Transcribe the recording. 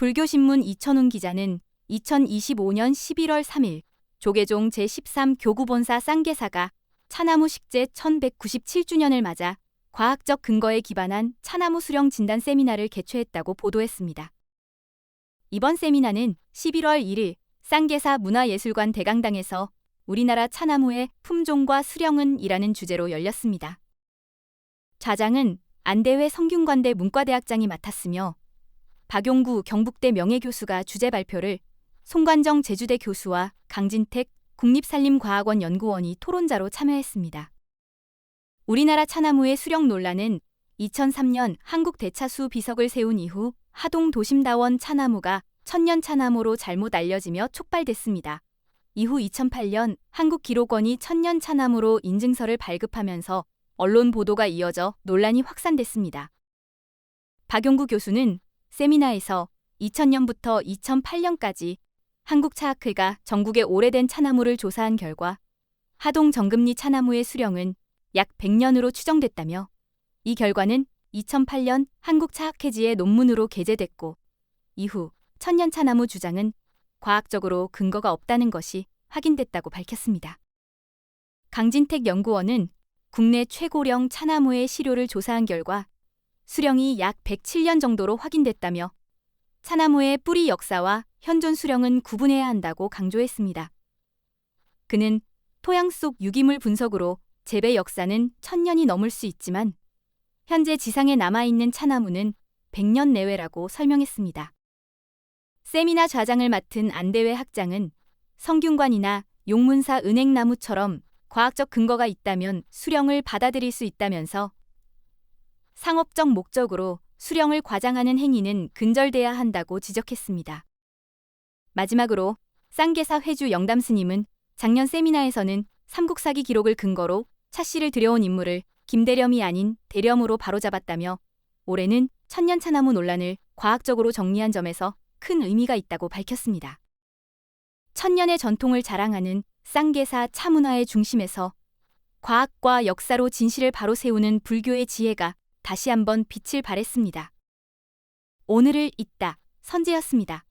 불교신문 이천훈 기자는 2025년 11월 3일 조계종 제13 교구본사 쌍계사가 차나무 식재 1197주년을 맞아 과학적 근거에 기반한 차나무 수령 진단 세미나를 개최했다고 보도했습니다. 이번 세미나는 11월 1일 쌍계사 문화예술관 대강당에서 우리나라 차나무의 품종과 수령은 이라는 주제로 열렸습니다. 좌장은 안대회 성균관대 문과대학장이 맡았으며 박용구 경북대 명예교수가 주제 발표를 송관정 제주대 교수와 강진택 국립산림과학원 연구원이 토론자로 참여했습니다. 우리나라 차나무의 수령 논란은 2003년 한국 대차수 비석을 세운 이후 하동 도심다원 차나무가 천년 차나무로 잘못 알려지며 촉발됐습니다. 이후 2008년 한국기록원이 천년 차나무로 인증서를 발급하면서 언론 보도가 이어져 논란이 확산됐습니다. 박용구 교수는 세미나에서 2000년부터 2008년까지 한국차학회가 전국의 오래된 차나무를 조사한 결과 하동 정금리 차나무의 수령은 약 100년으로 추정됐다며 이 결과는 2008년 한국 차학회지의 논문으로 게재됐고 이후 천년 차나무 주장은 과학적으로 근거가 없다는 것이 확인됐다고 밝혔습니다. 강진택 연구원은 국내 최고령 차나무의 시료를 조사한 결과 수령이 약 107년 정도로 확인됐다며 차나무의 뿌리 역사와 현존 수령은 구분해야 한다고 강조했습니다. 그는 토양 속 유기물 분석으로 재배 역사는 천년이 넘을 수 있지만 현재 지상에 남아있는 차나무는 100년 내외라고 설명했습니다. 세미나 좌장을 맡은 안대회 학장은 성균관이나 용문사 은행나무처럼 과학적 근거가 있다면 수령을 받아들일 수 있다면서 상업적 목적으로 수령을 과장하는 행위는 근절돼야 한다고 지적했습니다. 마지막으로 쌍계사 회주 영담 스님은 작년 세미나에서는 삼국사기 기록을 근거로 차 씨를 들여온 인물을 김대렴이 아닌 대렴으로 바로잡았다며 올해는 천년차나무 논란을 과학적으로 정리한 점에서 큰 의미가 있다고 밝혔습니다. 천년의 전통을 자랑하는 쌍계사 차문화의 중심에서 과학과 역사로 진실을 바로 세우는 불교의 지혜가 다시 한번 빛을 발했습니다. 오늘을 잇다 선재였습니다.